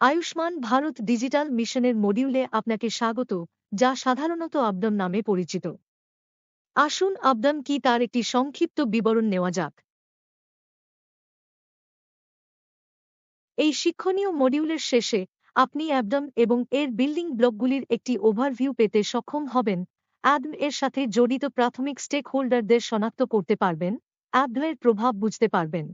Ayushman Bharat digital মিশনের মডিউলে আপনাকে স্বাগত, যা সাধারণত আবদম নামে পরিচিত। আসুন আবদম কি তার একটি সংক্ষিপ্ত বিবরণ নেওয়া যাক। এই শিক্ষণীয় মডিউলের শেষে আপনি অ্যাবডম এবং এর বিল্ডিং ব্লকগুলির একটি ওভারভিউ পেতে সক্ষম হবেন। অ্যাডম এর সাথে জড়িত প্রাথমিক স্টেক হোল্ডারদের শনাক্ত করতে পারবেন। অ্যাবডমের প্রভাব বুঝতে পারবেন।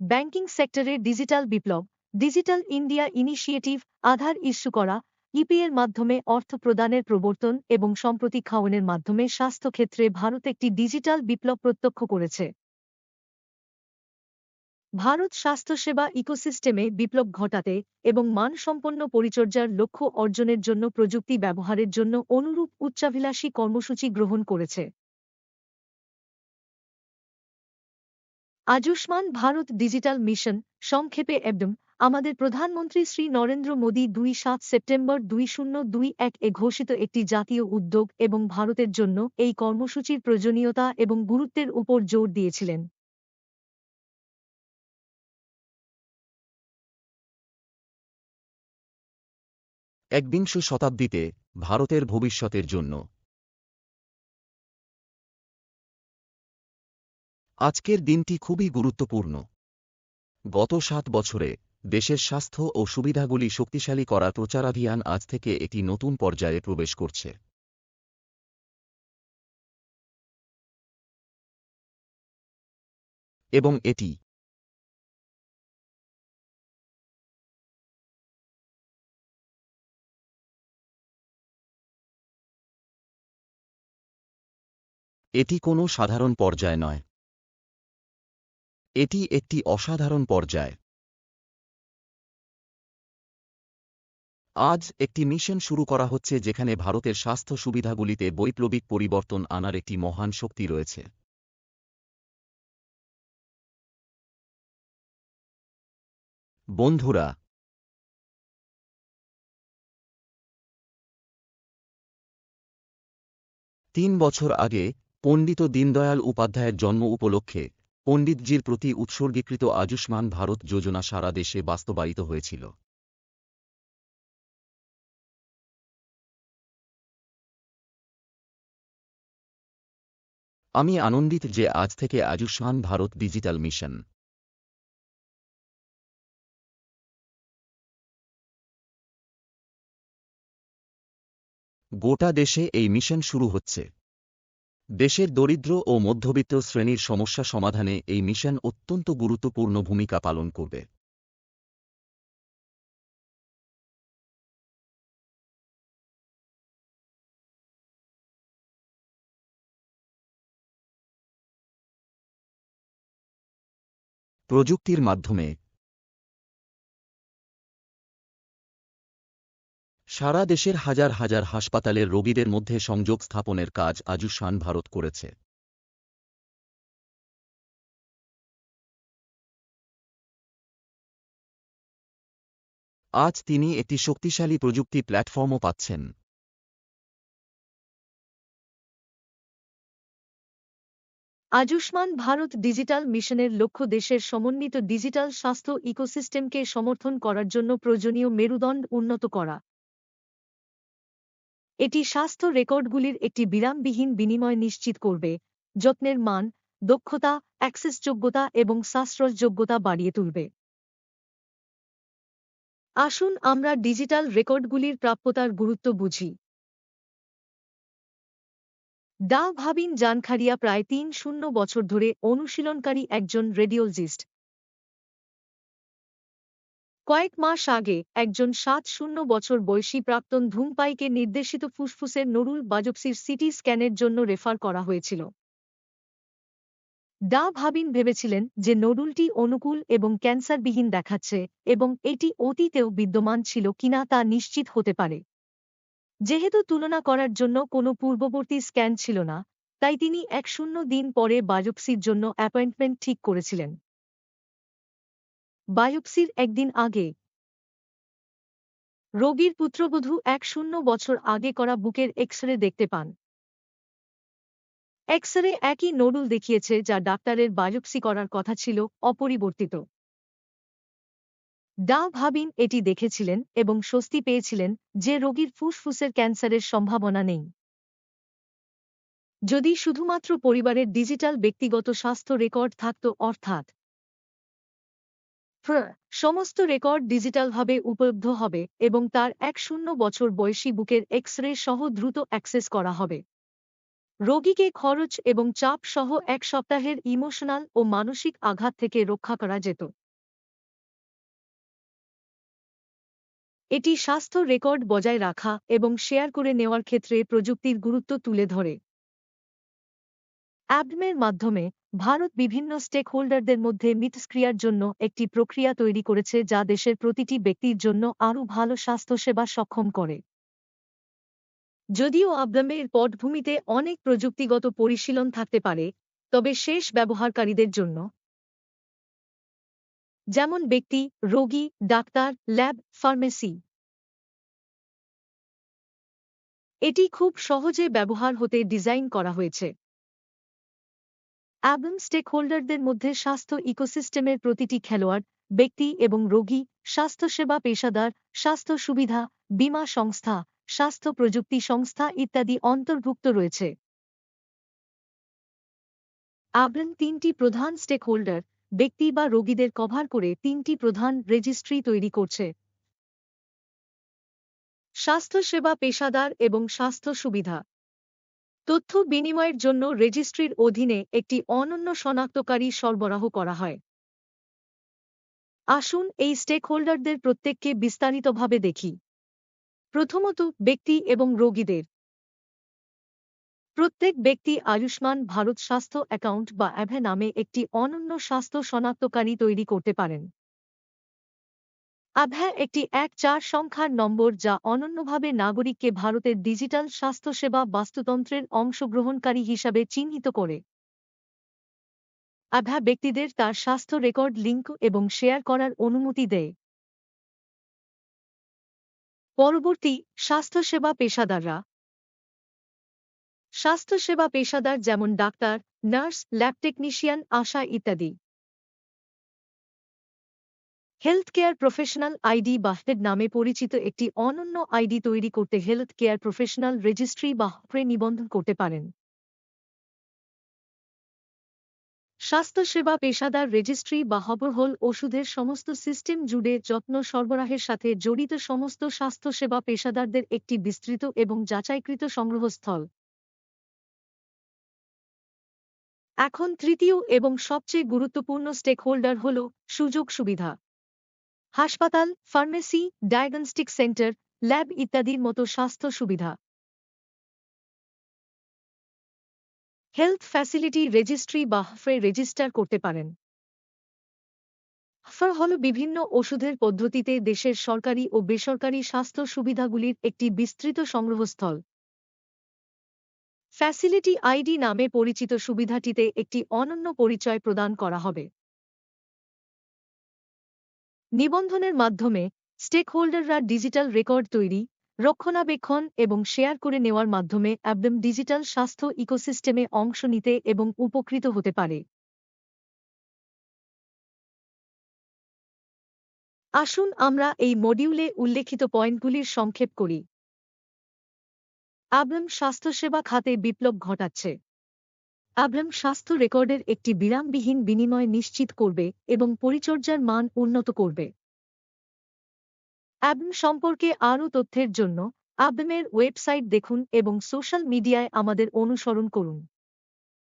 ব্যাংকিং সেক্টরে ডিজিটাল বিপ্লব, digital India initiative, Aadhaar issue করা ইপিএর মাধ্যমে অর্থ প্রদানের প্রবর্তন এবং সম্প্রতি খাওয়ানোর মাধ্যমে স্বাস্থ্যক্ষেত্রে ভারত একটি ডিজিটাল বিপ্লব প্রত্যক্ষ করেছে। ভারত স্বাস্থ্যসেবা ইকোসিস্টেমে বিপ্লব ঘটাতে এবং মানসম্পন্ন পরিচর্যার লক্ষ্য অর্জনের জন্য প্রযুক্তি ব্যবহারের জন্য অনুরূপ উচ্চাভিলাষী কর্মসূচি গ্রহণ করেছে। আয়ুষ্মান ভারত ডিজিটাল মিশন, সংক্ষেপে এবডম আমাদের প্রধানমন্ত্রী শ্রী নরেন্দ্র মোদী দুই সাত সেপ্টেম্বর দুই শূন্য দুই এক এ ঘোষিত একটি জাতীয় উদ্যোগ এবং ভারতের জন্য এই কর্মসূচির প্রয়োজনীয়তা এবং গুরুত্বের উপর জোর দিয়েছিলেন। একবিংশ শতাব্দীতে ভারতের ভবিষ্যতের জন্য আজকের দিনটি খুবই গুরুত্বপূর্ণ। গত সাত বছরে দেশের স্বাস্থ্য ও সুবিধাগুলি শক্তিশালী করার প্রচারাভিযান আজ থেকে একটি নতুন পর্যায়ে প্রবেশ করছে। এবং এটি এটি কোনো সাধারণ পর্যায় নয়। এটি একটি অসাধারণ পর্যায়। আজ একটি মিশন শুরু করা হচ্ছে যেখানে ভারতের স্বাস্থ্য সুবিধাগুলিতে বৈপ্লবিক পরিবর্তন আনার একটি মহান শক্তি রয়েছে। বন্ধুরা, তিন বছর আগে পণ্ডিত দীনদয়াল উপাধ্যায়ের জন্ম উপলক্ষে পণ্ডিতজির প্রতি উৎসর্গীকৃত আয়ুষ্মান ভারত যোজনা সারা দেশে বাস্তবায়িত হয়েছিল। আমি আনন্দিত যে আজ থেকে আয়ুষ্মান ভারত ডিজিটাল মিশন। গোটা দেশে এই মিশন শুরু হচ্ছে। দেশের দরিদ্র ও মধ্যবিত্ত শ্রেণির সমস্যা সমাধানে এই মিশন অত্যন্ত গুরুত্বপূর্ণ ভূমিকা পালন করবে। প্রযুক্তির মাধ্যমে সারা দেশের হাজার হাজার হাসপাতালের রোগীদের মধ্যে সংযোগ স্থাপনের কাজ আয়ুষ্মান ভারত করেছে। আজ তিনি একটি শক্তিশালী প্রযুক্তি প্ল্যাটফর্মও পাচ্ছেন। আয়ুষ্মান ভারত ডিজিটাল মিশনের লক্ষ্য দেশের সমন্বিত ডিজিটাল স্বাস্থ্য ইকোসিস্টেমকে সমর্থন করার জন্য প্রয়োজনীয় মেরুদণ্ড উন্নত করা। এটি স্বাস্থ্য রেকর্ডগুলির একটি বিরামবিহীন বিনিময় নিশ্চিত করবে, যত্নের মান, দক্ষতা অ্যাক্সেসযোগ্যতা এবং সাশ্রয়যোগ্যতা বাড়িয়ে তুলবে। আসুন আমরা ডিজিটাল রেকর্ডগুলির প্রাপ্যতার গুরুত্ব বুঝি। ডা ভাবিন জানখারিয়া প্রায় তিন শূন্য বছর ধরে অনুশীলনকারী একজন রেডিওলজিস্ট। কয়েক মাস আগে, একজন সাত শূন্য বছর বয়সী প্রাক্তন ধূমপাইকে নির্দেশিত ফুসফুসের নরুল বাজপসির সিটি স্ক্যানের জন্য রেফার করা হয়েছিল। ডা ভাবিন ভেবেছিলেন যে নরুলটি অনুকূল এবং ক্যান্সারবিহীন দেখাচ্ছে এবং এটি অতীতেও বিদ্যমান ছিল কিনা তা নিশ্চিত হতে পারে। যেহেতু তুলনা করার জন্য কোনো পূর্ববর্তী স্ক্যান ছিল না, তাই তিনি এক শূন্য দিন পরে বায়োপসির জন্য অ্যাপয়েন্টমেন্ট ঠিক করেছিলেন। বায়োপসির একদিন আগে। রোগীর পুত্রবধূ এক শূন্য বছর আগে করা বুকের এক্স রে দেখতে পান। এক্স রে একই নোডুল দেখিয়েছে যা ডাক্তারের বায়োপসি করার কথা ছিল, অপরিবর্তিত। ডা ভাবিন এটি দেখেছিলেন এবং স্বস্তি পেয়েছিলেন যে রোগীর ফুসফুসের ক্যান্সারের সম্ভাবনা নেই। যদি শুধুমাত্র পরিবারের ডিজিটাল ব্যক্তিগত স্বাস্থ্য রেকর্ড থাকত, অর্থাৎ ফ্র সমস্ত রেকর্ড ডিজিটালভাবে উপলব্ধ হবে এবং তার এক শূন্য বছর বয়সী বুকের এক্স রে সহ দ্রুত অ্যাক্সেস করা হবে। রোগীকে খরচ এবং চাপ সহ এক সপ্তাহের ইমোশনাল ও মানসিক আঘাত থেকে রক্ষা করা যেত। এটি স্বাস্থ্য রেকর্ড বজায় রাখা এবং শেয়ার করে নেওয়ার ক্ষেত্রে প্রযুক্তির গুরুত্ব তুলে ধরে। অ্যাবমের মাধ্যমে ভারত বিভিন্ন স্টেক হোল্ডারদের মধ্যে মিথস্ক্রিয়ার জন্য একটি প্রক্রিয়া তৈরি করেছে যা দেশের প্রতিটি ব্যক্তির জন্য আরও ভালো স্বাস্থ্যসেবা সক্ষম করে। যদিও আবদামের পটভূমিতে অনেক প্রযুক্তিগত পরিশীলন থাকতে পারে, তবে শেষ ব্যবহারকারীদের জন্য। যেমন ব্যক্তি, রোগী, ডাক্তার, ল্যাব, ফার্মেসি। এটি খুব সহজে ব্যবহার হতে ডিজাইন করা হয়েছে। অ্যাবম স্টেকহোল্ডারদের মধ্যে স্বাস্থ্য ইকোসিস্টেমের প্রতিটি খেলোয়াড়, ব্যক্তি এবং রোগী, স্বাস্থ্যসেবা পেশাদার, স্বাস্থ্য সুবিধা, বীমা সংস্থা, স্বাস্থ্য প্রযুক্তি সংস্থা ইত্যাদি অন্তর্ভুক্ত রয়েছে। আবরন তিনটি প্রধান স্টেকহোল্ডার, ব্যক্তি বা রোগীদের কভার করে তিনটি প্রধান রেজিস্ট্রি তৈরি করছে। স্বাস্থ্যসেবা পেশাদার এবং স্বাস্থ্য সুবিধা। তথ্য বিনিময়ের জন্য রেজিস্ট্রির অধীনে একটি অনন্য শনাক্তকারী সরবরাহ করা হয়। আসুন এই স্টেকহোল্ডারদের প্রত্যেককে বিস্তারিতভাবে দেখি। প্রথমত, ব্যক্তি এবং রোগীদের। প্রত্যেক ব্যক্তি আয়ুষ্মান ভারত স্বাস্থ্য অ্যাকাউন্ট বা অ্যাভে নামে একটি অনন্য স্বাস্থ্য শনাক্তকারী তৈরি করতে পারেন। আভ্যা একটি এক চার সংখ্যার নম্বর যা অনন্যভাবে নাগরিককে ভারতের ডিজিটাল স্বাস্থ্যসেবা বাস্তুতন্ত্রের অংশগ্রহণকারী হিসাবে চিহ্নিত করে। আভ্যা ব্যক্তিদের তার স্বাস্থ্য রেকর্ড লিঙ্ক এবং শেয়ার করার অনুমতি দেয়। পরবর্তী, স্বাস্থ্যসেবা পেশাদাররা। স্বাস্থ্যসেবা পেশাদার যেমন doctor, nurse, lab technician, ASHA ইত্যাদি। হেলথ কেয়ার প্রফেশনাল আইডি বা হেড নামে পরিচিত একটি অনন্য আইডি তৈরি করতে হেলথ কেয়ার প্রফেশনাল রেজিস্ট্রি বা হপ্রে নিবন্ধন করতে পারেন। স্বাস্থ্যসেবা পেশাদার রেজিস্ট্রি বা হবর হল ওষুধের সমস্ত সিস্টেম জুড়ে যত্ন সরবরাহের সাথে জড়িত সমস্ত স্বাস্থ্যসেবা পেশাদারদের একটি বিস্তৃত এবং যাচাইকৃত সংগ্রহস্থল। এখন তৃতীয় এবং সবচেয়ে গুরুত্বপূর্ণ স্টেকহোল্ডার হল সুযোগ সুবিধা। হাসপাতাল, ফার্মেসি, ডায়াগনস্টিক সেন্টার, ল্যাব ইত্যাদির মতো স্বাস্থ্য সুবিধা। হেলথ ফ্যাসিলিটি রেজিস্ট্রি বা হফে রেজিস্টার করতে পারেন। হফার হল বিভিন্ন ওষুধের পদ্ধতিতে দেশের সরকারি ও বেসরকারি স্বাস্থ্য সুবিধাগুলির একটি বিস্তৃত সংগ্রহস্থল। ফ্যাসিলিটি আইডি নামে পরিচিত সুবিধাটিতে একটি অনন্য পরিচয় প্রদান করা হবে। নিবন্ধনের মাধ্যমে স্টেকহোল্ডাররা ডিজিটাল রেকর্ড তৈরি, রক্ষণাবেক্ষণ এবং শেয়ার করে নেওয়ার মাধ্যমে অ্যাবডম ডিজিটাল স্বাস্থ্য ইকোসিস্টেমে অংশ নিতে এবং উপকৃত হতে পারে। আসুন আমরা এই মডিউলে উল্লেখিত পয়েন্টগুলির সংক্ষেপ করি। আব্রাম স্বাস্থ্যসেবা খাতে বিপ্লব ঘটাচ্ছে। আব্রাম স্বাস্থ্য রেকর্ডের একটি বিরামবিহীন বিনিময় নিশ্চিত করবে এবং পরিচর্যার মান উন্নত করবে। অ্যাবম সম্পর্কে আরও তথ্যের জন্য আবমের ওয়েবসাইট দেখুন এবং সোশ্যাল মিডিয়ায় আমাদের অনুসরণ করুন।